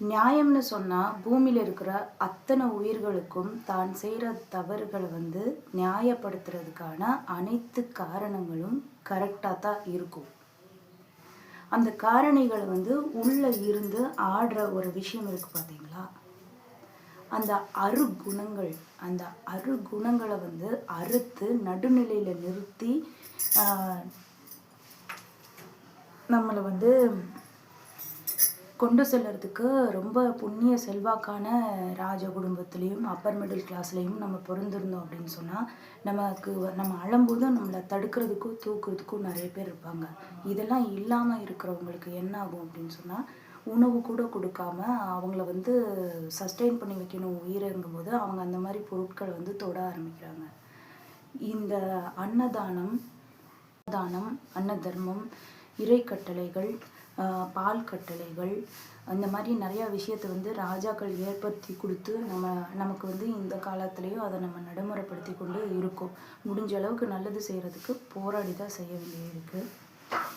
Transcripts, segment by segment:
நியாயம்னு சொன்னால் பூமியில் இருக்கிற அத்தனை உயிர்களுக்கும் தான் செய்கிற தவறுகளை வந்து நியாயப்படுத்துறதுக்கான அனைத்து காரணங்களும் கரெக்டாக தான் இருக்கும். அந்த காரணிகள் வந்து உள்ளே இருந்து ஆடுற ஒரு விஷயம் இருக்குது பார்த்தீங்களா அந்த அருகுணங்கள் அந்த அருகுணங்களை வந்து அறுத்து நடுநிலையில் நிறுத்தி நம்மளை வந்து கொண்டு செல்றதுக்கு ரொம்ப புண்ணிய செல்வாக்கான ராஜ குடும்பத்துலேயும் அப்பர் மிடில் கிளாஸ்லேயும் நம்ம பிறந்திருந்தோம் அப்படின்னு சொன்னால் நமக்கு வ- நம்ம அழும்போது நம்மளை தடுக்கிறதுக்கும் தூக்குறதுக்கும் நிறைய பேர் இருப்பாங்க. இதெல்லாம் இல்லாமல் இருக்கிறவங்களுக்கு என்ன ஆகும் அப்படின்னு சொன்னால் உணவு கூட கொடுக்காம அவங்கள வந்து சஸ்டெயின் பண்ணி வைக்கணும் உயிரங்கும் போது அவங்க அந்த மாதிரி பொருட்களை வந்து தொட ஆரம்பிக்கிறாங்க. இந்த அன்னதானம் தானம் அன்ன தர்மம் இறை கட்டளைகள் பால் கட்டளைகள் அந்த மாதிரி நிறையா விஷயத்தை வந்து ராஜாக்கள் ஏற்படுத்தி கொடுத்து நம்ம நமக்கு வந்து இந்த காலத்துலேயும் அதை நம்ம நடைமுறைப்படுத்தி கொண்டு இருக்கோம். முடிஞ்ச அளவுக்கு நல்லது செய்கிறதுக்கு போராடி தான் செய்ய வேண்டியது இருக்குது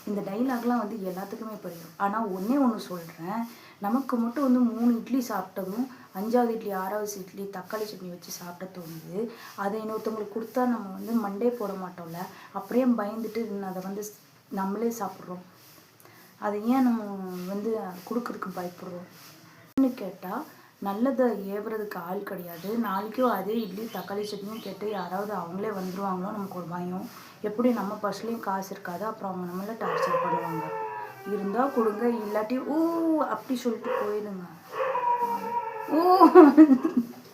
இந்த டைலாக்லாம் வந்து எல்லாத்துக்குமே புரியும். ஆனால் ஒன்றே ஒன்று சொல்கிறேன் நமக்கு மட்டும் வந்து மூணு இட்லி சாப்பிட்டதும் அஞ்சாவது இட்லி ஆறாவது இட்லி தக்காளி சட்னி வச்சு சாப்பிட தோணுது. அதை இன்னொருத்தவங்களுக்கு கொடுத்தா நம்ம வந்து மண்டே போட மாட்டோம்ல. அப்படியே பயந்துட்டு அதை வந்து நம்மளே சாப்பிட்றோம். அதை ஏன் நம்ம வந்து கொடுக்கறதுக்கு பயப்படுறோம்? கேட்டால் நல்லதை ஏவுறதுக்கு ஆள் கிடையாது. நாளைக்கும் அதே இட்லி தக்காளி சட்னியும் கேட்டு யாராவது அவங்களே வந்துடுவாங்களோ நமக்கு ஒரு பயம். எப்படி நம்ம பர்ஸ்லேயும் காசு இருக்காது அப்புறம் அவங்க நம்மள டார்ச்சர் பண்ணுவாங்க. இருந்தால் கொடுங்க இல்லாட்டி ஓ அப்படி சொல்லிட்டு போயிடுங்க ஓ